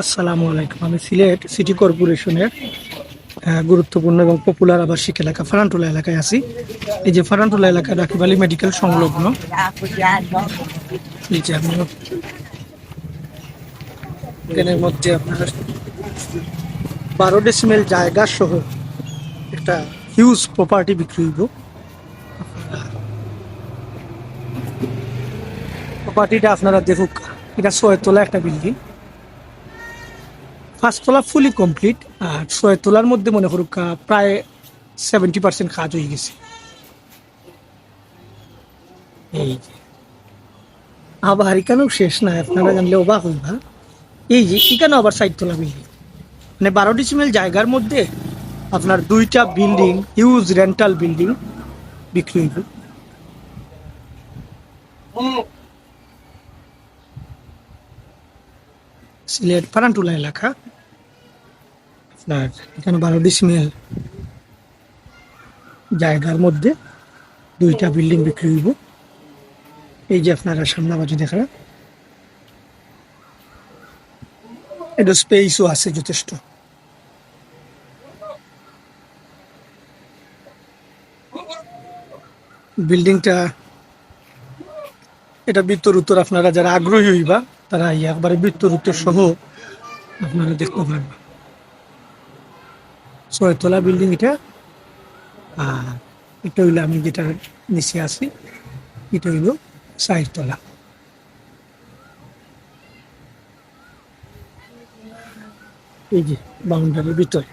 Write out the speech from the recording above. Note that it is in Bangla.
আসসালামু আলাইকুম। আমি সিলেট সিটি কর্পোরেশনের গুরুত্বপূর্ণ এবং পপুলার আবাসিক এলাকা ফারানটোলা এলাকায় আছি। এই যে ফারানটোলা এলাকা রাকিবালি মেডিকেল সংলগ্ন। এই যে আমি মধ্যে আপনার বারো ডেসিমেল জায়গা সহ একটা হিউজ প্রপার্টি বিক্রি হইব। প্রপার্টিটা আপনারা দেখুক। এটা ছয়তলা একটা বিল্ডিং পাঁচতলা ফুলি কমপ্লিট আর ছয়তলার মধ্যে মনে করুক প্রায় সেভেন্টি পার্সেন্ট কাজ হয়ে গেছে। এই আবার এখানেও শেষ নাই, আপনারা জানলে অবাক হইবা। এই যে, এখানেও আবার সাইডতলা বিল্ডিং মানে বারো ডিসিমেল জায়গার মধ্যে আপনার দুইটা বিল্ডিং হিউজ রেন্টাল বিল্ডিং বিক্রি হইব। সিলেট ফারানটুলা এলাকা। আপনার এখানে বারো ডিসিমেল জায়গার মধ্যে দুইটা বিল্ডিং বিক্রি হইব। এই যে আপনারা সামনে বাজু দেখা এটা স্পেসও আছে যথেষ্ট। বিল্ডিংটা এটা বৃত্তর উত্তর আপনারা যারা আগ্রহী হইবা, তারা একবারে বৃত্তর উত্তর সহ আপনারা দেখতে পারবেন। ছয়তলা বিল্ডিং এটা। আর এটা হইল আমি যেটা নিচে আছি, এটা হইল চারতলা। এই যে বাউন্ডারির ভিতরে।